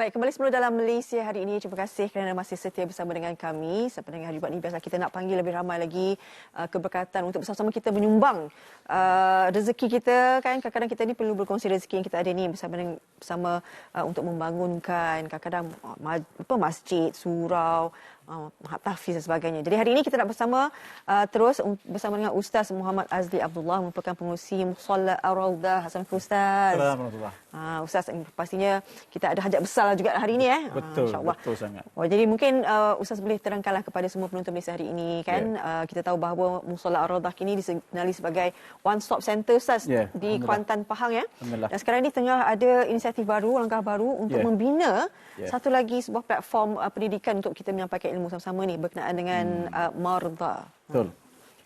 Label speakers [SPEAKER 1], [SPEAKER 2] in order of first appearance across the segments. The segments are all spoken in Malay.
[SPEAKER 1] Baik, kembali semula dalam Malaysia hari ini. Terima kasih kerana masih setia bersama dengan kami. Sependengar Jumaat ini biasa kita nak panggil lebih ramai lagi uh, keberkatan untuk bersama-sama kita menyumbang uh, rezeki kita kan. Kadang-kadang kita ni perlu berkongsi rezeki yang kita ada ni bersama dengan bersama uh, untuk membangunkan kadang-kadang uh, apa masjid, surau, uh, tahfiz dan sebagainya. Jadi hari ini kita nak bersama uh, terus bersama dengan Ustaz Muhammad Azli Abdullah merupakan pengurusi Musalla Ar-Rawdah. Assalamualaikum Ustaz.
[SPEAKER 2] Assalamualaikum.
[SPEAKER 1] Uh, Ustaz pastinya kita ada hajat besar juga hari ini eh.
[SPEAKER 2] Betul, uh, betul sangat.
[SPEAKER 1] Oh, jadi mungkin uh, Ustaz boleh terangkanlah kepada semua penonton Malaysia hari ini kan. Yeah. Uh, kita tahu bahawa Musalla Ar-Rawdah ini dikenali sebagai one stop center Ustaz yeah. di Kuantan Pahang ya. Dan sekarang ini tengah ada inisiatif baru, langkah baru untuk yeah. membina yeah. satu lagi sebuah platform uh, pendidikan untuk kita menyampaikan ilmu sama-sama ni berkenaan dengan hmm. uh, marda.
[SPEAKER 2] Betul.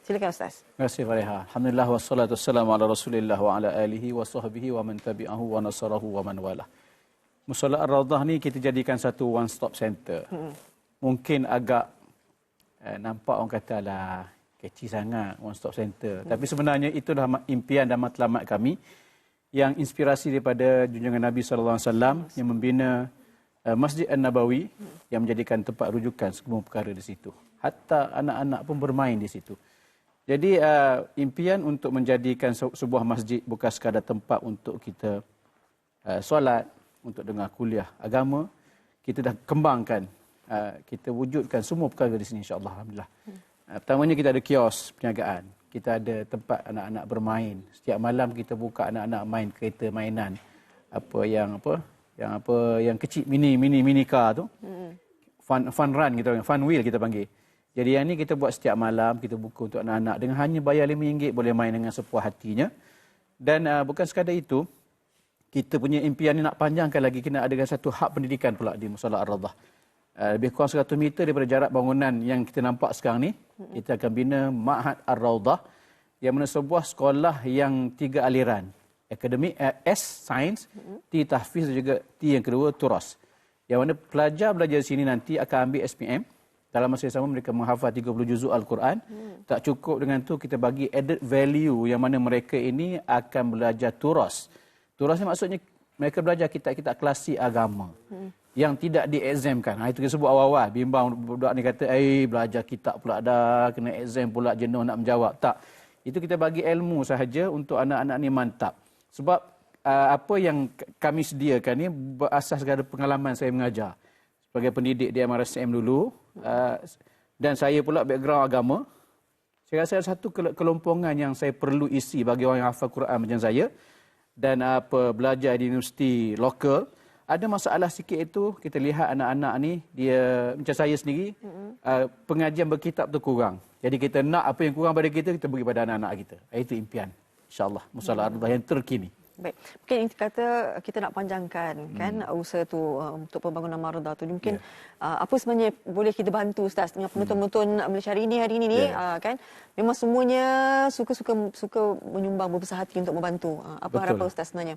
[SPEAKER 1] Silakan Ustaz.
[SPEAKER 2] Terima kasih Fariha. Alhamdulillah wassalatu wassalamu ala Rasulillah wa ala alihi wa sahbihi wa man tabi'ahu wa nasarahu wa man wala. Musalla Ar-Rawdah ni kita jadikan satu one stop center. Hmm. Mungkin agak eh, nampak orang kata lah kecil sangat one stop center. Hmm. Tapi sebenarnya itulah impian dan matlamat kami yang inspirasi daripada junjungan Nabi sallallahu alaihi wasallam yang membina Eh, Masjid An-Nabawi yang menjadikan tempat rujukan semua perkara di situ. Hatta anak-anak pun bermain di situ. Jadi uh, impian untuk menjadikan sebuah masjid bukan sekadar tempat untuk kita uh, solat, untuk dengar kuliah agama, kita dah kembangkan, uh, kita wujudkan semua perkara di sini insya-Allah alhamdulillah. Uh, pertamanya kita ada kios perniagaan, kita ada tempat anak-anak bermain. Setiap malam kita buka anak-anak main kereta mainan. Apa yang apa? Yang apa? Yang kecil mini mini mini car tu. Hmm. fun fun run kita panggil fun wheel kita panggil. Jadi yang ni kita buat setiap malam kita buka untuk anak-anak. Dengan hanya bayar RM5 boleh main dengan sepuas hatinya. Dan uh, bukan sekadar itu kita punya impian ni nak panjangkan lagi nak adakan satu hub pendidikan pula di Musala Ar-Radah uh, lebih kurang 100 meter daripada jarak bangunan yang kita nampak sekarang ni kita akan bina Ma'had Ar-Radah yang mana sebuah sekolah yang tiga aliran akademik uh, S Science, T Tahfiz dan juga T yang kedua Turas. Yang mana pelajar belajar di sini nanti akan ambil SPM. Dalam masa yang sama mereka menghafal 30 juzuk Al-Quran. Hmm. Tak cukup dengan tu kita bagi added value yang mana mereka ini akan belajar Turas. Turas ni maksudnya mereka belajar kitab-kitab klasik agama. Hmm. Yang tidak diexamkan. Ha, itu kita sebut awal-awal. Bimbang budak ni kata, eh belajar kitab pula dah, kena exam pula jenuh nak menjawab. Tak. Itu kita bagi ilmu sahaja untuk anak-anak ni mantap. Sebab uh, apa yang kami sediakan ni berasas kepada pengalaman saya mengajar. Sebagai pendidik di MRSM dulu. Uh, dan saya pula background agama. Saya rasa satu kelompongan yang saya perlu isi bagi orang yang hafal Quran macam saya. Dan apa belajar di universiti lokal. Ada masalah sikit itu, kita lihat anak-anak ni, dia macam saya sendiri, uh, pengajian berkitab tu kurang. Jadi kita nak apa yang kurang pada kita, kita beri pada anak-anak kita. Itu impian insyaallah musalah hmm. yang terkini
[SPEAKER 1] baik mungkin ini kata kita nak panjangkan hmm. kan usaha tu uh, untuk pembangunan marunda tu mungkin yeah. uh, apa sebenarnya boleh kita bantu ustaz dengan penonton-penonton hmm. Malaysia hari ini hari ini yeah. uh, kan memang semuanya suka-suka suka menyumbang berbesar hati untuk membantu uh, apa Betul. harapan ustaz sebenarnya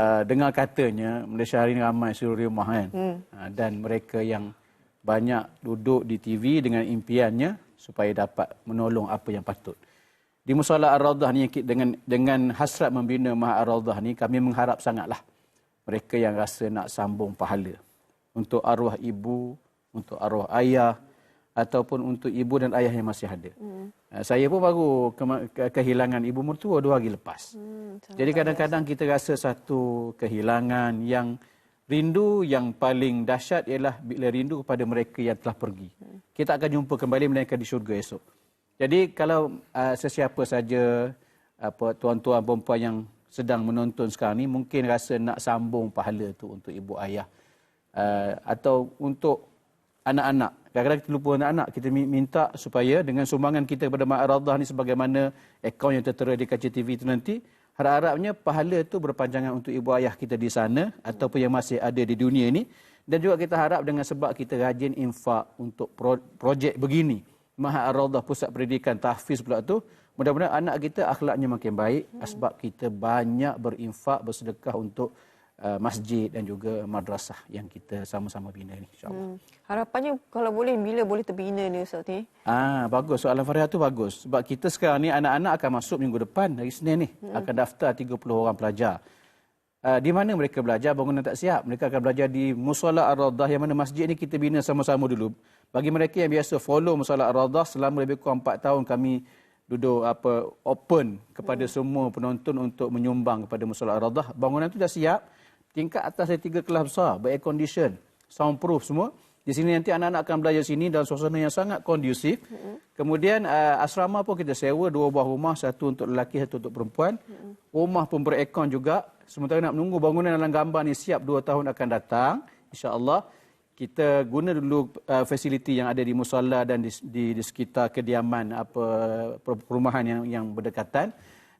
[SPEAKER 2] uh, dengar katanya Malaysia hari ini ramai seluruh rumah kan hmm. uh, dan mereka yang banyak duduk di TV dengan impiannya supaya dapat menolong apa yang patut di Musala Ar-Rawdah ni dengan dengan hasrat membina Maha Ar-Rawdah ni kami mengharap sangatlah mereka yang rasa nak sambung pahala untuk arwah ibu, untuk arwah ayah ataupun untuk ibu dan ayah yang masih ada. Hmm. Saya pun baru ke- kehilangan ibu mertua dua hari lepas. Hmm, Jadi kadang-kadang kita rasa satu kehilangan yang rindu yang paling dahsyat ialah bila rindu kepada mereka yang telah pergi. Hmm. Kita akan jumpa kembali mereka di syurga esok. Jadi kalau uh, sesiapa saja apa tuan-tuan perempuan yang sedang menonton sekarang ni mungkin rasa nak sambung pahala tu untuk ibu ayah uh, atau untuk anak-anak. Kadang-kadang kita lupa anak-anak. Kita minta supaya dengan sumbangan kita kepada Mak Radha ni sebagaimana akaun yang tertera di kaca TV itu nanti, harap-harapnya pahala itu berpanjangan untuk ibu ayah kita di sana ataupun yang masih ada di dunia ini. Dan juga kita harap dengan sebab kita rajin infak untuk projek begini, Maha Ar-Rawdah Pusat Pendidikan Tahfiz pula tu. Mudah-mudahan anak kita akhlaknya makin baik hmm. sebab kita banyak berinfak, bersedekah untuk uh, masjid dan juga madrasah yang kita sama-sama bina ni insya-Allah. Hmm.
[SPEAKER 1] Harapannya kalau boleh bila boleh terbina ni Ustaz ni?
[SPEAKER 2] Ah bagus soalan Faria tu bagus sebab kita sekarang ni anak-anak akan masuk minggu depan hari Senin ni hmm. akan daftar 30 orang pelajar. Uh, di mana mereka belajar bangunan tak siap. Mereka akan belajar di Musala Ar-Radah yang mana masjid ni kita bina sama-sama dulu. Bagi mereka yang biasa follow Musala Ar-Radah selama lebih kurang 4 tahun kami duduk apa open kepada hmm. semua penonton untuk menyumbang kepada Musala Ar-Radah. Bangunan tu dah siap. Tingkat atas ada tiga kelas besar, air condition, soundproof semua. Di sini nanti anak-anak akan belajar sini dalam suasana yang sangat kondusif. Mm-hmm. Kemudian uh, asrama pun kita sewa dua buah rumah, satu untuk lelaki, satu untuk perempuan. Mm-hmm. Rumah pun berekon juga. Sementara nak menunggu bangunan dalam gambar ni siap dua tahun akan datang. InsyaAllah kita guna dulu uh, fasiliti yang ada di musalla dan di, di, di sekitar kediaman apa perumahan yang, yang berdekatan.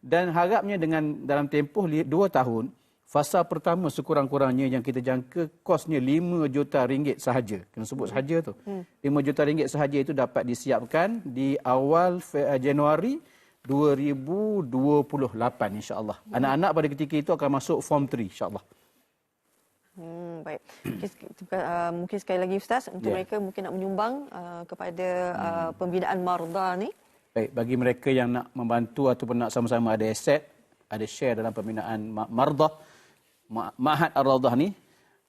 [SPEAKER 2] Dan harapnya dengan dalam tempoh dua tahun, Fasa pertama sekurang-kurangnya yang kita jangka kosnya 5 juta ringgit sahaja. Kena sebut sahaja tu. Hmm. 5 juta ringgit sahaja itu dapat disiapkan di awal eh, Januari 2028 insya-Allah. Hmm. Anak-anak pada ketika itu akan masuk form 3 insya-Allah.
[SPEAKER 1] Hmm, baik. Uh, mungkin sekali lagi Ustaz untuk yeah. mereka mungkin nak menyumbang uh, kepada uh, hmm. pembinaan marda ni.
[SPEAKER 2] Baik, bagi mereka yang nak membantu ataupun nak sama-sama ada aset, ada share dalam pembinaan marda, Mahat Ar-Rawdah ni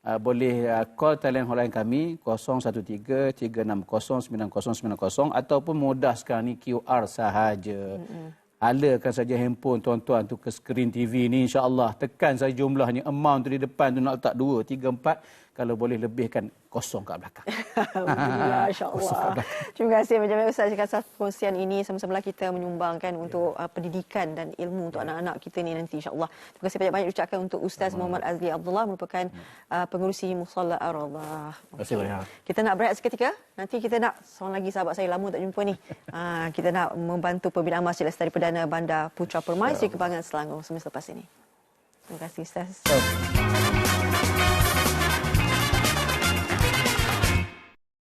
[SPEAKER 2] uh, boleh uh, call talian hotline kami 013-360-9090 ataupun mudah sekarang ni QR sahaja. Mm-hmm. Halakan saja handphone tuan-tuan tu ke skrin TV ni insya-Allah tekan saja jumlahnya amount tu di depan tu nak letak 2 3 4 kalau boleh lebihkan kosong kat belakang.
[SPEAKER 1] Alhamdulillah, insyaAllah. Terima kasih banyak-banyak Ustaz atas perkongsian ini. Sama-sama kita menyumbangkan ya. untuk uh, pendidikan dan ilmu untuk ya. anak-anak kita ni nanti insyaAllah. Terima kasih banyak-banyak ucapkan untuk Ustaz hmm. Muhammad Azli Abdullah merupakan ya. uh, pengurusi Musalla Ar-Radah.
[SPEAKER 2] Terima kasih banyak.
[SPEAKER 1] Kita nak berehat seketika. Nanti kita nak, seorang lagi sahabat saya lama tak jumpa ni. uh, kita nak membantu pembinaan Masjid Lestari Perdana Bandar Putra Permai, Sri Kebangan Selangor semasa selepas ini. Terima kasih Ustaz. Oh.